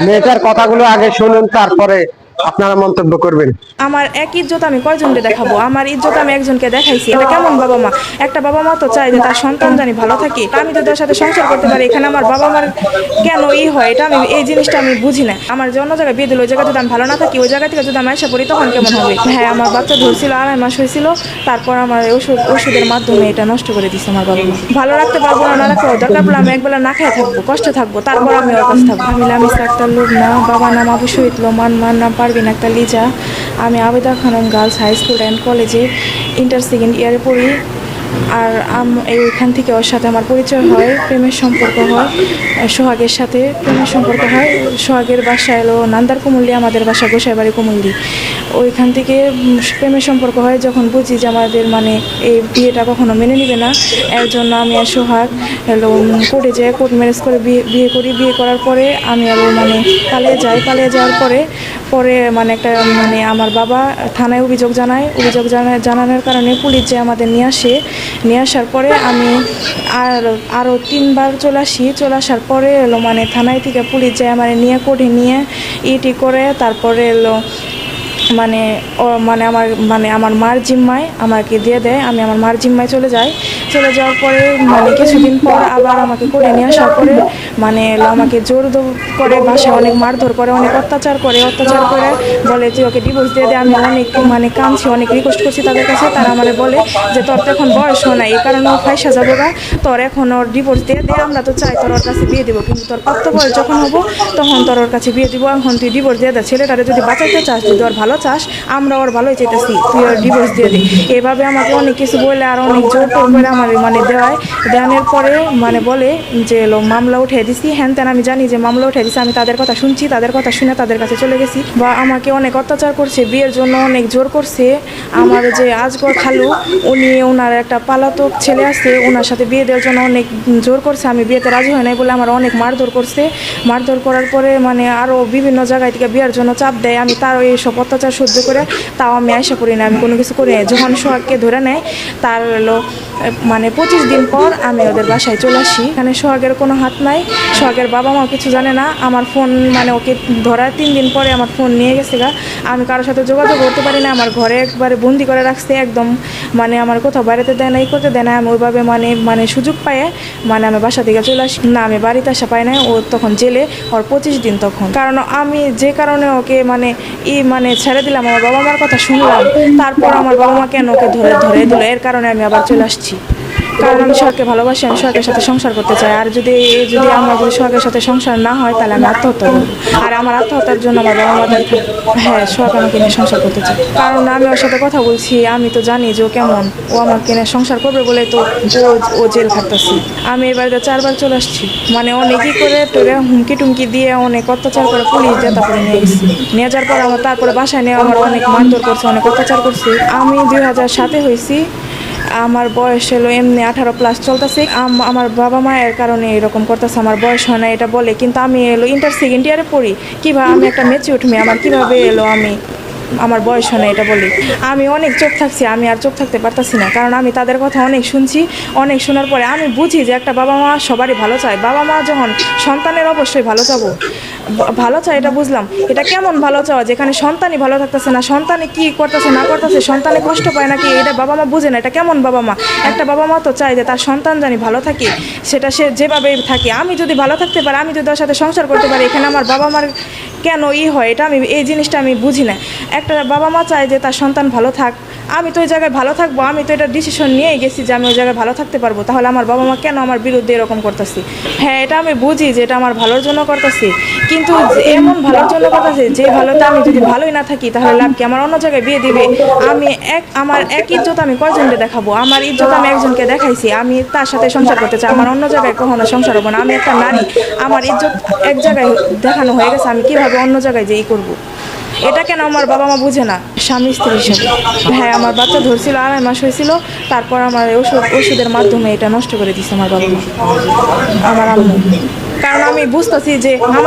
মেয়েটার কথাগুলো আগে শুনুন তারপরে আপনারা মন্তব্য করবেন? আমার এক ইজ্জত আমি কয়জনকে দেখাবো? আমার ইজ্জত আমি একজনকে দেখাইছি। এটা কেমন বাবা মা? একটা বাবা মা তো চায় যে তার সন্তান জানি ভালো থাকে। আমি তো তার সাথে সংসার করতে পারি। এখানে আমার বাবা মার কেন ই হয়? এটা আমি এই জিনিসটা আমি বুঝি না। আমার যে অন্য জায়গায় বিয়ে দিল, ওই জায়গায় যদি আমি ভালো না থাকি, ওই জায়গা থেকে যদি আমি এসে পড়ি, তখন কেমন হবে? হ্যাঁ আমার বাচ্চা ধরছিল, আড়াই মাস হয়েছিল। তারপর আমার ওষুধ ওষুধের মাধ্যমে এটা নষ্ট করে দিচ্ছে আমার বাবা মা। ভালো রাখতে পারব না না রাখতে দরকার পড়লে আমি একবেলা না খেয়ে থাকব, কষ্টে থাকব। তারপর আমি কাছে থাকব। আমি লামিস আক্তার লোকনা বাবা নাম আবু শহীদ লোমান মার নাম পারবিন আক্তার লিজা। আমি Abeda Khanam girls high school and কলেজে ইন্টার সেকেন্ড ইয়ারে পড়ি। আর এইখান থেকে ওর সাথে আমার পরিচয় হয়, প্রেমের সম্পর্ক হয়, সোহাগের সাথে প্রেমের সম্পর্ক হয়। সোহাগের বাসা এলো নান্দার কুমল্লি আমাদের বাসা গোসাইবাড়ি কুমুল্লি ওইখান থেকে প্রেমের সম্পর্ক হয় যখন বুঝি যে আমাদের মানে এই বিয়েটা কখনো মেনে নিবে না। এর জন্য আমি আর সোহাগ এলো কোর্টে যাই কোর্ট ম্যারেজ করে বিয়ে বিয়ে করি। বিয়ে করার পরে আমি আরও মানে পালিয়ে যাই। পালিয়ে যাওয়ার পরে পরে মানে একটা মানে আমার বাবা থানায় অভিযোগ জানায়। অভিযোগ জানানোর কারণে পুলিশ যে আমাদের নিয়ে আসে, নিয়ে আসার পরে আমি আর আরও তিনবার চলে আসি। চলে আসার পরে এলো মানে থানায় থেকে পুলিশ যায় মানে নিয়ে কোর্টে নিয়ে, ইটি করে, তারপরে এলো মানে ও মানে আমার মানে আমার মার জিম্মায় আমাকে দিয়ে দেয়, আমি আমার মার জিম্মায় চলে যাই। চলে যাওয়ার পরে মানে কিছুদিন পর আবার আমাকে করে নিয়ে আসার পরে মানে আমাকে জোর করে, বাসায় অনেক মারধর করে, অনেক অত্যাচার করে অত্যাচার করে, বলে যে ওকে ডিভোর্স দিয়ে দেয় আমি অনেক মানে কাঁদছি, অনেক রিকোয়েস্ট করছি তাদের কাছে। তারা আমার বলে যে, তোর তো এখন বয়স হয় না এই কারণে ও ফাইসা যাব গা। তোর এখন ওর ডিভোর্স দিয়ে দে, আমরা তো চাই তোর ওর কাছে বিয়ে দিব, কিন্তু তোর প্রাপ্ত বয়স যখন হব, তখন তোর ওর কাছে বিয়ে দিব। এখন তুই ডিভোর্স দিয়ে দে, ছেলেটারে যদি বাঁচাইতে চাস যদি ওর ভালো চাস আমরা ওর ভালোই চাইতেছি। তুই ওর ডিভোর্স দিয়ে দে। এভাবে আমাকে অনেক কিছু বলে আর অনেক জোর টোর করে আমার মানে দেওয়ায়। দেওয়ানোর পরে মানে বলে যে মামলা উঠে দিছি। হ্যান ত্যান আমি জানি যে, মামলা উঠে দিছি, আমি তাদের কথা শুনছি, তাদের কথা শুনে তাদের কাছে চলে গেছি। বা আমাকে অনেক অত্যাচার করছে, বিয়ের জন্য অনেক জোর করছে। আমার যে আজগর খালু, উনি ওনার একটা পালাতক ছেলে আছে, ওনার সাথে বিয়ে দেওয়ার জন্য অনেক জোর করছে। আমি বিয়েতে রাজি হয় নাই বলে আমার অনেক মারধর করছে। মারধর করার পরে মানে আরও বিভিন্ন জায়গায় থেকে বিয়ের জন্য চাপ দেয়। আমি তার এইসব অত্যাচার সহ্য করে তাও আমি আশা করি না, আমি কোনো কিছু করি না। যখন সোহাগকে ধরে নেয়, তার হলো মানে পঁচিশ দিন পর আমি ওদের বাসায় চলে আসি। এখানে সোহাগের কোনো হাত নাই, সোহাগের বাবা মা কিছু জানে না। আমার ফোন মানে ওকে ধরার তিন দিন পরে আমার ফোন নিয়ে গেছে গা। আমি কারোর সাথে যোগাযোগ করতে পারি না, আমার ঘরে একবারে বন্দি করে রাখছে একদম। মানে আমার কোথাও বাড়িতে দেয় না এই করতে দেয় না আমি ওইভাবে মানে মানে সুযোগ পায়ে মানে আমি বাসা থেকে চলে আসি। না, আমি বাড়িতে আসা পাই না ও তখন জেলে, ওর পঁচিশ দিন তখন। কারণ আমি যে কারণে ওকে মানে ই মানে ছেড়ে দিলাম, আমার বাবা মার কথা শুনলাম। তারপর আমার বাবা মা কেন ওকে ধরে ধরে দিল? এর কারণে আমি আবার চলে আসছি। কারণ আমি সোহাগকে ভালোবাসি, আমি সোহাগের সাথে সংসার করতে চাই। আর যদি যদি আমার যদি সোহাগের সাথে সংসার না হয়, তাহলে আমি আত্মহত্যা করব। আর আমার আত্মহত্যার জন্য আমার বাবা মাদের হ্যাঁ সোহাগ আমাকে নিয়ে সংসার করতে চাই কারণ আমি ওর সাথে কথা বলছি, আমি তো জানি যে ও কেমন। ও আমাকে নিয়ে সংসার করবে বলে তো ও জেল খাটতেছি। আমি বাড়িতে চারবার চলে আসছি। মানে অনেকই করে তোরে হুমকি টুমকি দিয়ে অনেক অত্যাচার করে পুলিশ দিয়ে তারপরে নিয়ে গেছি। নিয়ে যাওয়ার পর আমার, তারপরে বাসায় নিয়ে আমার অনেক মারধর করছে, অনেক অত্যাচার করছে। আমি দুই হাজার সাতে হয়েছি আমার বয়স হলো এমনি আঠারো প্লাস চলতেছে। আমার বাবা মায়ের কারণে এরকম করতেছে, আমার বয়স হয় না এটা বলে। কিন্তু আমি এলো ইন্টার সেকেন্ড ইয়ারে পড়ি। কীভাবে আমি একটা মেচিউট মেয়ে, আমার কীভাবে এলো আমি? আমার বয়স হয় না এটা বলি। আমি অনেক চোখ থাকছি, আমি আর চোখ থাকতে পারতাছি না। কারণ আমি তাদের কথা অনেক শুনছি, অনেক শোনার পরে আমি বুঝি যে একটা বাবা মা সবারই ভালো চায়। বাবা মা যখন সন্তানের অবশ্যই ভালো চাবো। ভালো চায় এটা বুঝলাম। এটা কেমন ভালো চাওয়া? যেখানে সন্তানই ভালো থাকতেছে না সন্তানে কি করতেছে, না করতেছে, সন্তানে কষ্ট পায় নাকি? এটা বাবা মা বুঝে না, এটা কেমন বাবা মা? একটা বাবা মা তো চায় যে তার সন্তান জানি ভালো থাকে, সেটা সে যেভাবে থাকে। আমি যদি ভালো থাকতে পারি, আমি যদি ওর সাথে সংসার করতে পারি, এখানে আমার বাবা মার কেন ই হয়, এটা আমি এই জিনিসটা আমি বুঝি না। একটা বাবা মা চায় যে তার সন্তান ভালো থাক আমি তো ওই জায়গায় ভালো থাকব, আমি তো এটা ডিসিশন নিয়েই গেছি যে আমি ওই জায়গায় ভালো থাকতে পারব। তাহলে আমার বাবা মা কেন আমার বিরুদ্ধে এরকম করতেছি? হ্যাঁ এটা আমি বুঝি যে এটা আমার ভালোর জন্য করতেছি, কিন্তু এমন ভালোর জন্য করতেছে, যে ভালোতে আমি যদি ভালোই না থাকি, তাহলে লাভ কি? আমার অন্য জায়গায় বিয়ে দিবে। আমি এক, আমার এক ইজ্জত আমি কয়জনকে দেখাবো? আমার ইজ্জত আমি একজনকে দেখাইছি, আমি তার সাথে সংসার করতে চাই। আমার অন্য জায়গায় কখনো সংসার হব না। আমি একটা নারী, আমার ইজ্জত এক জায়গায় দেখানো হয়ে গেছে, আমি কীভাবে অন্য জায়গায় যেই করব? এটা কেন আমার বাবা মা বুঝে না? স্বামী স্ত্রী হিসেবে। হ্যাঁ আমার বাচ্চা ধরছিল, আড়াই মাস হয়েছিল, তারপর আমার ওষুধ, ওষুধের মাধ্যমে এটা নষ্ট করে দিচ্ছে আমার বাবা মা। আমার আম্মু। কারণ আমি বুঝতেছি যে আমার